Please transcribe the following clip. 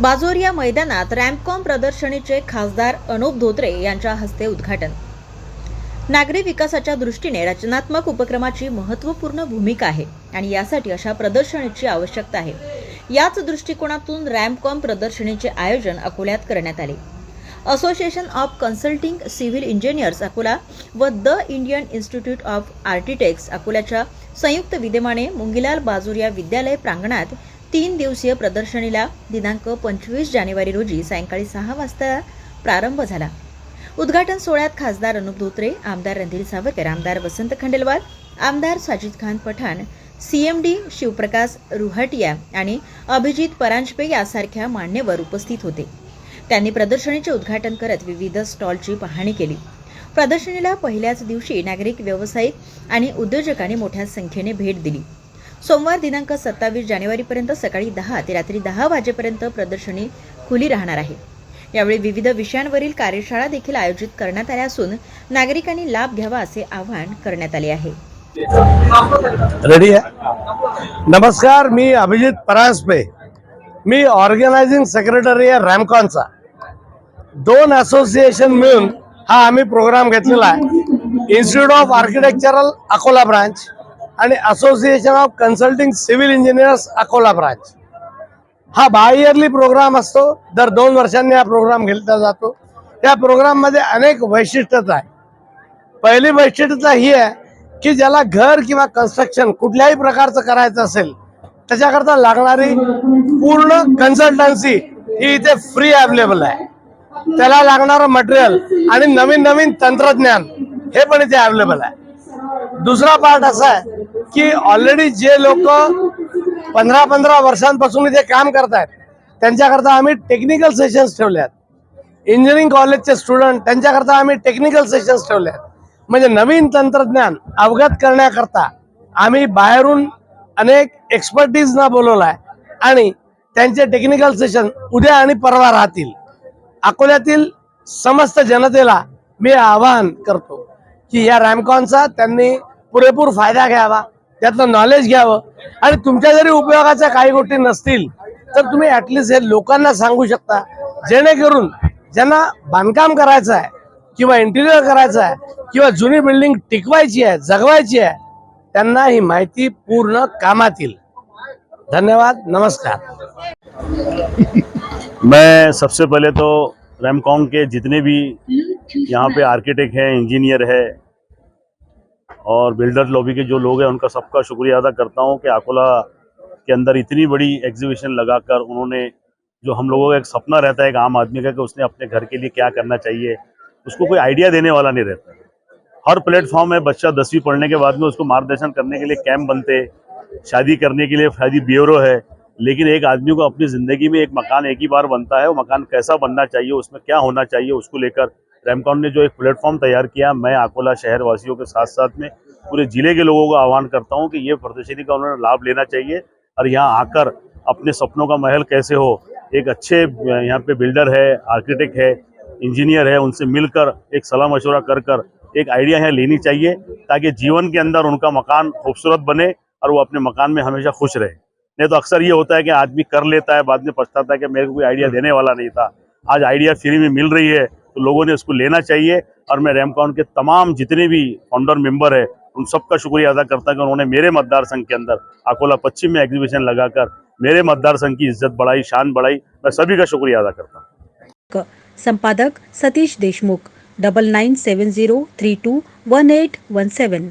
बाजोरिया मैदानात रॅम्पकॉम प्रदर्शनीचे खासदार अनुप धोत्रे यांच्या हस्ते उद्घाटन. नागरी विकासाच्या दृष्टीने रचनात्मक उपक्रमाची महत्त्वपूर्ण भूमिका आहे आणि यासाठी अशा प्रदर्शनीची आवश्यकता आहे. याच दृष्टिकोनातून रॅम्पकॉम प्रदर्शनीचे आयोजन अकोल्यात करण्यात आले. Association of consulting civil engineers Akola व the Indian institute of architects अकोल्याच्या संयुक्त विद्यमाने मुंगीलाल बाजुरिया विद्यालय प्रांगणात तीन दिवसीय प्रदर्शनीला दिनांक पंचवीस जानेवारी रोजी सायंकाळी सहा वाजता प्रारंभ झाला. उद्घाटन सोहळ्यात खासदार अनुप धोत्रे आमदार रणधीर सावरकर आमदार वसंत खंडेलवाल आमदार Sajid Khan Pathan C M D Shivprakash Ruhatia आणि अभिजित परांजपे यासारख्या मान्यवर उपस्थित होते. त्यांनी प्रदर्शनीचे उद्घाटन करत विविध स्टॉलची पाहणी केली. प्रदर्शनीला पहिल्याच दिवशी नागरिक व्यावसायिक आणि उद्योजकांनी मोठ्या संख्येने भेट दिली. सोमवार दिनांक सत्तावीस जानेवारीपर्यंत सकाळी दहा ते रात्री दहा वाजेपर्यंत प्रदर्शनी खुली राहणार आहे. यावेळी विविध विषयांवरील कार्यशाळा देखील आयोजित करण्यात आल्या असून नागरिकांनी लाभ घ्यावा असे आवाहन करण्यात आले आहे. रेडी आहे? नमस्कार मी अभिजित परांजपे. मी ऑर्गनायझिंग सेक्रेटरी आहे रॅमकॉनचा दोन असोसिएशन मिळून हा आम्ही प्रोग्राम घेतलेला आहे. Institute of architectural Akola branch आणि association of consulting civil engineers Akola branch हा बायरली प्रोग्राम असतो. दर दोन वर्षांनी हा प्रोग्राम घेतला जातो. त्या प्रोग्राममध्ये अनेक वैशिष्ट्यता आहे पहिली वैशिष्ट्यता ही आहे की ज्याला घर किंवा कन्स्ट्रक्शन कुठल्याही प्रकारचं करायचं असेल त्याच्याकरता लागणारी पूर्ण कन्सल्टन्सी ही इथे फ्री अवेलेबल आहे. त्याला लागणारं मटेरियल आणि नवीन नवीन तंत्रज्ञान हे पण इथे अवेलेबल आहे. दुसरा पार्ट असा आहे की ऑलरेडी जे लोक पंधरा पंधरा वर्षांपासून इथे काम करतायत त्यांच्याकरता आम्ही टेक्निकल सेशन्स ठेवले आहेत इंजिनिअरिंग कॉलेजचे स्टुडंट त्यांच्याकरता आम्ही टेक्निकल सेशन्स ठेवले आहेत म्हणजे नवीन तंत्रज्ञान अवगत करण्याकरता आम्ही बाहेरून अनेक एक्सपर्टीजना बोलवला आहे आणि त्यांचे टेक्निकल सेशन उद्या आणि परवा राहतील. अकोल्यातील समस्त जनतेला मी आवाहन करतो की या रॅमकॉनचा त्यांनी पुरेपूर फायदा घ्यावा त्यातलं नॉलेज घ्यावं. आणि तुमच्या जरी उपयोगाच्या काही गोष्टी नसतील तर तुम्ही ॲटलिस्ट हे लोकांना सांगू शकता. जेणेकरून ज्यांना बांधकाम करायचं आहे किंवा इंटिरियर करायचं आहे किंवा जुनी बिल्डिंग टिकवायची आहे जगवायची आहे त्यांना ही माहिती पूर्ण कामात येईल धन्यवाद नमस्कार. मैं सबसे पहले तो रेमकॉम के जितने भी यहाँ पे आर्किटेक्ट हैं इंजीनियर है और बिल्डर लॉबी के जो लोग हैं, उनका सबका शुक्रिया अदा करता हूँ कि अकोला के अंदर इतनी बड़ी एग्जीबिशन लगाकर उन्होंने जो हम लोगों का एक सपना रहता है एक आम आदमी का कि उसने अपने घर के लिए क्या करना चाहिए, उसको कोई आइडिया देने वाला नहीं रहता। हर प्लेटफॉर्म है बच्चा दसवीं पढ़ने के बाद में उसको मार्गदर्शन करने के लिए कैंप बनते, शादी करने के लिए शादी ब्यूरो है, लेकिन एक आदमी को अपनी ज़िंदगी में एक मकान एक ही बार बनता है, वो मकान कैसा बनना चाहिए, उसमें क्या होना चाहिए, उसको लेकर रैमकॉन ने जो एक प्लेटफॉर्म तैयार किया, मैं अकोला शहर वासियों के साथ साथ में पूरे ज़िले के लोगों को आह्वान करता हूँ कि ये प्रदर्शनी का उन्होंने लाभ लेना चाहिए और यहाँ आकर अपने सपनों का महल कैसे हो। एक अच्छे, यहाँ पे बिल्डर है आर्किटेक्ट है इंजीनियर है, उनसे मिलकर एक सलाह मशवरा कर कर एक आइडिया यहाँ लेनी चाहिए ताकि जीवन के अंदर उनका मकान खूबसूरत बने और वो अपने मकान में हमेशा खुश रहे। नहीं तो अक्सर ये होता है कि आदमी कर लेता है, बाद में पछताता है कि मेरे को कोई आइडिया देने वाला नहीं था। आज आइडिया फ्री में मिल रही है लोगों ने उसको लेना चाहिए और मैं रेमकॉन के तमाम जितने भी फाउंडर मेंबर है, उन सबका शुक्रिया अदा करता कि उन्होंने मेरे मतदार संघ के अंदर अकोला पश्चिम में एग्जीबिशन लगाकर मेरे मतदार संघ की इज़्ज़त बढ़ाई, शान बढ़ाई। मैं सभी का शुक्रिया अदा करता हूँ। संपादक Satish Deshmukh double nine seven zero three two one eight one seven